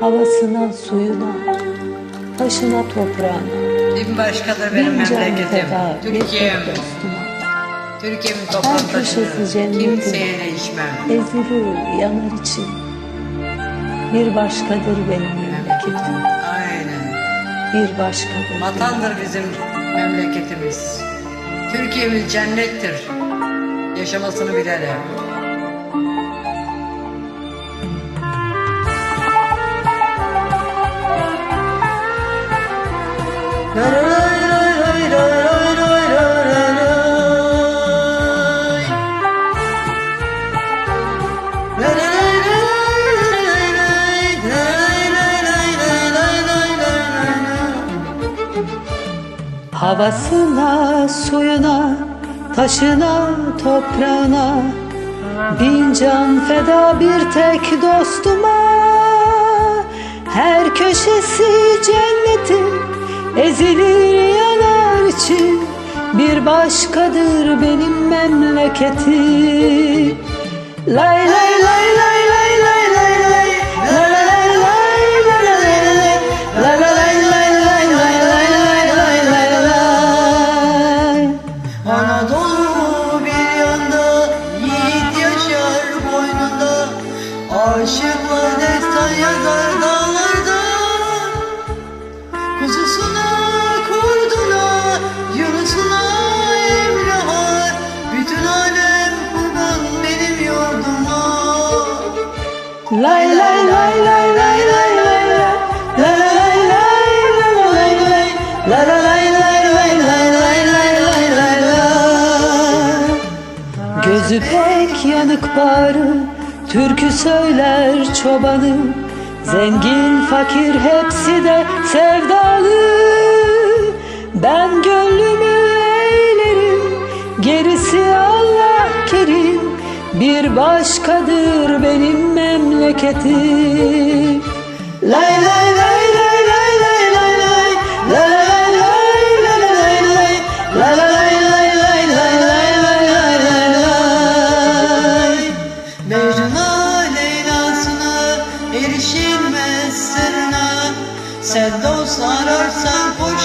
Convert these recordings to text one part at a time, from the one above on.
Havasına, suyuna, taşına, toprağına. Bin başkadır benim Bin can memleketim. Türkiye'm. Türkiye'min cennetin. kimseye değişmem. Ezilir, yanar için. Bir başkadır benim memleketim. Aynen. Bir başkadır. Vatandır bizim memleketimiz. Türkiye'miz cennettir. Yaşamasını bilelim. Havasına, suyuna, taşına, toprağına Bin can feda bir tek dostuma. Her köşesi cennetin Ezilir yanar için Bir başkadır benim memleketim. Lay lay Lay lay lay lay lay lay lay lay La la lay lay la la lay lay La la lay lay lay lay lay lay lay lay lay Gözü pek yanık bağrı Türkü söyler çobanı Zengin fakir hepsi de sevdalı Ben gönlümü başkadır benim memleketim Lay lay lay lay lay lay lay lay La la lay lay la la lay lay La la lay lay lay lay lay lay lay lay lay Mecnun'a, Leyla'sına erişilmez sırrına Sen dost ararsan koş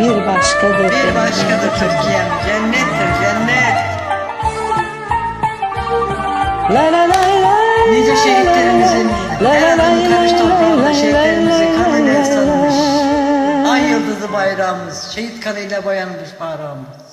Bir başkadır Bir başkadır Türkiye'm, cennettir cennet. La la lay lay Nice şehitlerimizin La la her adım karış toprağında şehitlerimizin kanıyla ıslanmış. Ay yıldızı bayrağımız, şehit kanıyla boyanmış bayrağımız